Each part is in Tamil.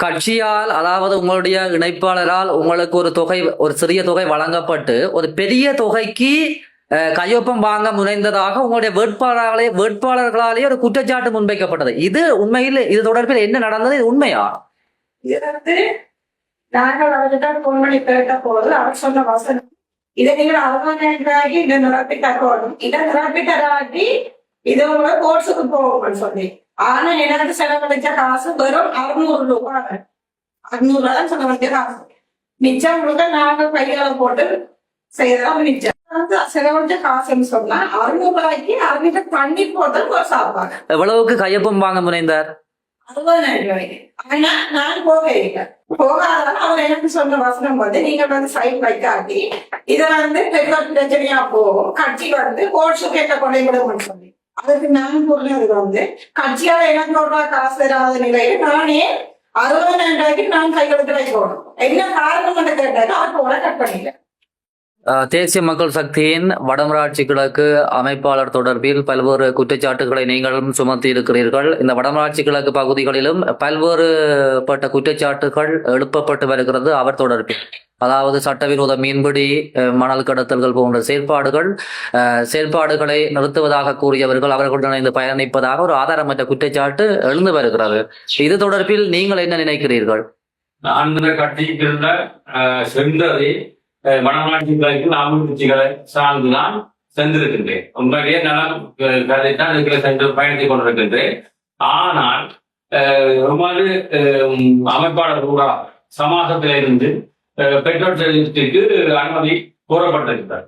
கட்சியால் அதாவது உங்களுடைய இணைப்பாளரால் உங்களுக்கு ஒரு தொகை ஒரு சிறிய தொகை வழங்கப்பட்டு ஒரு பெரிய தொகைக்கு கையொப்பம் வாங்க முனைந்ததாக உங்களுடைய வேட்பாளர்களே வேட்பாளர்களாலேயே ஒரு குற்றச்சாட்டு முன்வைக்கப்பட்டது. இது உண்மையில் இது தொடர்பில் என்ன நடந்தது? இது உண்மையா? நாங்கள் அவர்கிட்ட போன் பண்ணி கேட்ட போது அவர் சொன்ன வசனம் இதை நீங்கள் அறுபதாயிரம் இதை நிரப்பி தரணும் இதை நிரப்பி தராட்டி இது உங்களை கோர்ஸுக்கு போகும்னு சொல்லி ஆனா எனக்கு செலவழிச்ச காசு வெறும் அறுநூறு ரூபாய் அறுநூறு ரூபாய் செலவழிச்ச காசு மிச்சம் முழுக்க நாங்கள் கையால போட்டு செய்யறோம் மிச்சம் செலவழிச்ச காசுன்னு சொன்னா அறுநூறு ரூபாய்க்கு அவங்க பண்ணி போட்டு எவ்வளவுக்கு கையொப்பம் வாங்க முனைந்தார் அறுபதாயிரம் ரூபாய்க்கு ஆனா நான் போக இல்லை போகாதான் அவர் எனக்கு சொன்ன வசனம் வந்து நீங்க வந்து சைட் வைக்காட்டி இதை வந்து பெரிய பிரச்சனையா போகும் கட்சி வந்து கோர்ட்ஸு கேட்ட கொலை விடும்னு சொல்லி அதுக்கு நான் பொருள் வந்து. கட்சியால எனக்கு ரூபாய் காசு தராத நிலையில நானே அறுபதாயிரம் ரூபாய்க்கு நான் கையெழுத்து வைக்கணும் என்ன காரணம் என்று கேட்டாரு அவர் போல கட் பண்ணிட்டேன் தேசிய மக்கள் சக்தியின் வடமராட்சி கிழக்கு அமைப்பாளர் தொடர்பில் பல்வேறு குற்றச்சாட்டுகளை நீங்களும் சுமத்தி இருக்கிறீர்கள். இந்த வடமராட்சி கிழக்கு பகுதிகளிலும் பல்வேறு பட்ட குற்றச்சாட்டுகள் எழுப்பப்பட்டு வருகிறது அவர் தொடர்பில். அதாவது சட்டவிரோத மீன்பிடி மணல் கடத்தல்கள் போன்ற செயற்பாடுகள் செயற்பாடுகளை நிறுத்துவதாக கூறியவர்கள் அவர்களுடன் இணைந்து பயணிப்பதாக ஒரு ஆதாரமற்ற குற்றச்சாட்டு எழுந்து வருகிறது. இது தொடர்பில் நீங்கள் என்ன நினைக்கிறீர்கள்? நான் இந்த இருந்த அஹ், சென்றதை அஹ், அபிவிருத்திகளை சார்ந்து நான் சென்றிருக்கின்றேன். உண்மையிலேயே நலம் அஹ், கருதித்தான் இதுல சென்று பயணித்துக் கொண்டிருக்கின்றேன். ஆனால் அஹ், அமைப்பாளர் கூட சமாசத்திலிருந்து அஹ், பெட்ரோல் செலுத்திற்கு அனுமதி கோரப்பட்டிருக்கிறார்.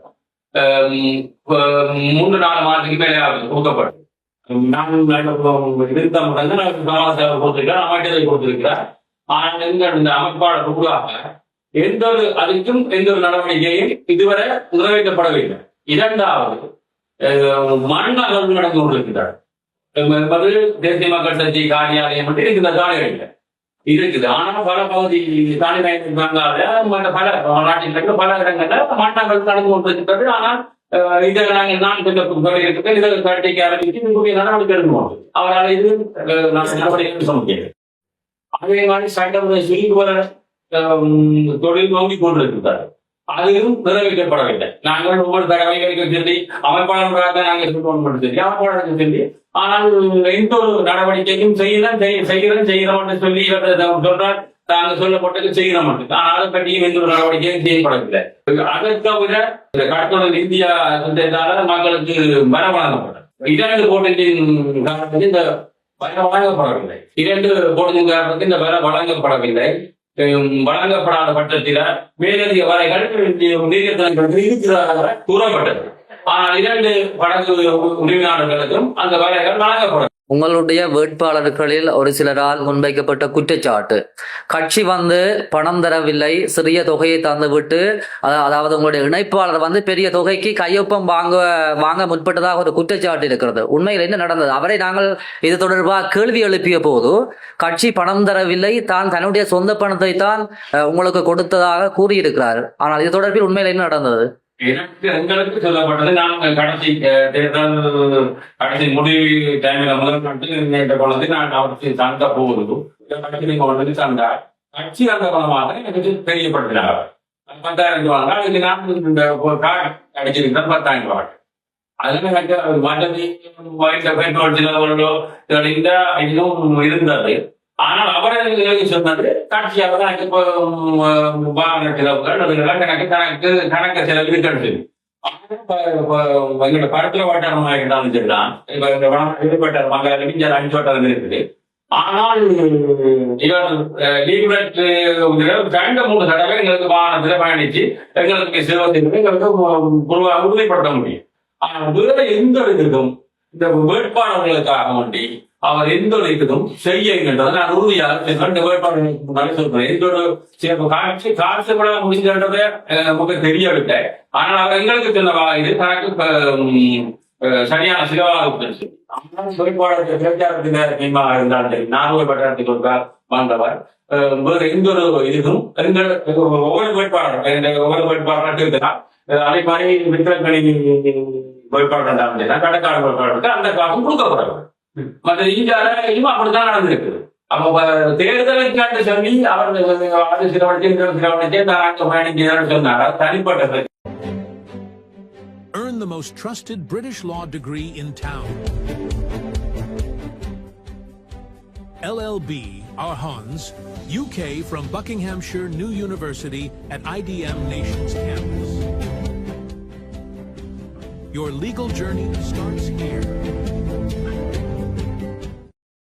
மூன்று நாலு மாதத்துக்கு மேலே கொடுக்கப்பட்டது நான் இருந்த முடங்க நான் சமாச கொடுத்திருக்கிறேன் அமைச்சரை கொடுத்திருக்கிறார். ஆனால் இந்த அமைப்பாளர் ஊடாக எந்த ஒரு அதுக்கும் எந்த ஒரு நடவடிக்கையும் இதுவரை நிறைவேற்றப்படவில்லை இரண்டாவது மண் அகழ்வு நடந்து கொண்டிருக்கிறார் தேசிய மக்கள் கட்சி காரியாலயம் மட்டும் இருக்குது காணிகளில் இருக்குது. ஆனா பல பகுதி காணிமயத்தில் பங்காள பல நாட்டில் பல இடங்கள்ல மண் நடந்து கொண்டிருக்கிறது ஆனால் இதை நாங்கள் நான் சொல்ல சொல்லியிருக்கிறேன் இதை கட்டிக்க ஆரம்பித்து உங்களுடைய நடவடிக்கை எடுக்கணும். அவரால் இது நான் நடவடிக்கை சொல்ல முடியாது. அதே மாதிரி சட்டம் சொல்லி வர தொழில் வாங்கி கொண்டிருக்கிறார்கள். அதுவும் நிறைவேற்றப்படவில்லை. நாங்கள் ஒவ்வொரு தகவல்களுக்கும் சொல்லி அமைப்பாளர்களாக நாங்கள் சொல்லி சொல்லி அமைப்பாளருக்கு சொல்லி? ஆனால் எந்த ஒரு நடவடிக்கையும் செய்யலாம் செய்ய- செய்கிறோம் செய்கிறோம் சொல்லி சொல்றால் சொல்றார். தாங்கள் சொல்லப்பட்டது செய்கிறோம் ஆனாலும் கட்டியும் எந்த ஒரு நடவடிக்கையும் செய்யப்படவில்லை. அதை தவிர இந்த கடத்தொழில் இந்தியா வந்ததால மக்களுக்கு வர வழங்கப்பட்டது. இரண்டு போட்டியின் காரணத்துக்கு இந்த வர வழங்கப்படவில்லை. இரண்டு போட்டியின் காரணத்துக்கு இந்த வர வழங்கப்படவில்லை. வழங்கப்படாத பட்சத்தில மேலதிக வரைகள் நீதிமன்றத்தில் கூறப்பட்டது. ஆனால் இரண்டு வழக்கு உரிமையாளர்களுக்கும் அந்த வரைகள் வழங்கப்படும். உங்களுடைய வேட்பாளர்களில் ஒரு சிலரால் முன்வைக்கப்பட்ட குற்றச்சாட்டு. கட்சி வந்து பணம் தரவில்லை சிறிய தொகையை தந்துவிட்டு அதாவது உங்களுடைய இணைப்பாளர் வந்து பெரிய தொகைக்கு கையொப்பம் வாங்க வாங்க முற்பட்டதாக ஒரு குற்றச்சாட்டு இருக்கிறது. உண்மையில் என்ன நடந்தது? அவரை நாங்கள் இது தொடர்பாக கேள்வி எழுப்பிய போது கட்சி பணம் தரவில்லை தான் தன்னுடைய சொந்த பணத்தை தான் உங்களுக்கு கொடுத்ததாக கூறியிருக்கிறார். ஆனால் இது தொடர்பில் உண்மையில் என்ன நடந்தது? எனக்கு எங்களுக்கு சொல்லப்பட்டது நான் கடைசி தேர்தல் கடைசி முடிவு டைமில் முதல் நேற்று கொண்டு நான் அவருக்கு தந்த போகுது கட்சி கொண்டு தந்தார். கட்சி அந்த குணமாக எனக்கு தெரியப்படுத்தினார். பத்தாயிரம் ரூபாய் அதுக்கு நான் இந்த கார்டு அடிச்சிருக்கிறேன் பத்தாயிரம் ரூபாய். அதனால எனக்கு வசதி இந்த பெட்ரோல் செலவுகளோ இந்த இதுவும் இருந்தது. ஆனால் அவரை சொன்னது கட்சியாக தான் இப்போ வாகன செலவுகள் அது கணக்கு கணக்கு கணக்கு செலவு இருக்கிறது எங்களோட படத்துல வட்டாரமாக இருந்தாலும் சரிதான் இப்ப இந்த வனம் வட்டாரம் அங்க அஞ்சு வட்டாரம் இருக்குது. ஆனால் இவர் லீவ்லெட் ரெண்டு மூணு தடவை எங்களுக்கு வாகனத்துல பயணிச்சு எங்களுக்கு சிறுவத்திற்கு எங்களுக்கு உருவா- உறுதிப்படுத்த முடியும். ஆனால் வேற எந்த இதுக்கும் இந்த வேட்பாளர்களுக்காக வேண்டி அவர் எந்த ஒரு இதுக்கும் செய்யுங்கன்றதை நான் உறுதியாக ரெண்டு வேட்பாளர்களுக்கு முன்னாடி சொல்றேன். எந்த ஒரு சிறப்பு காட்சி காசு கூட முடிஞ்சன்றதை நமக்கு தெரியவில்லை ஆனால் அவர் எங்களுக்கு சொன்னவா இது தனக்கு சரியான சிலவாக இருந்துச்சு வேட்பாளருக்கு பிரச்சாரத்தில் தீமா இருந்தாலும் சரி நானூறு பட்டாளத்துக்கு ஒருக்கா வந்தவர். வேறு எந்த ஒரு எங்கள் ஒவ்வொரு வேட்பாளர் ஒவ்வொரு இருக்கிறார் அதே மாதிரி வேட்பாளர் இருந்தாலும் சரி கடற்காடு வேட்பாளருக்கு அந்த காலம் கொடுக்கப்படவில்லை. மற்ற இந்தியாவில இதுவும் அப்படித்தான் நடந்திருக்கு அப்ப தேர்தலுக்காண்டு சொல்லி அவர் அது சில வழிச்சு சில வழிச்சு நான் அங்க பயணிக்கிறேன்னு சொன்னார் அது தனிப்பட்ட பிரச்சனை. Earn the most trusted British law degree in town. LLB, our Hans, UK from Buckinghamshire New University at IDM Nations campus. Your legal journey starts here.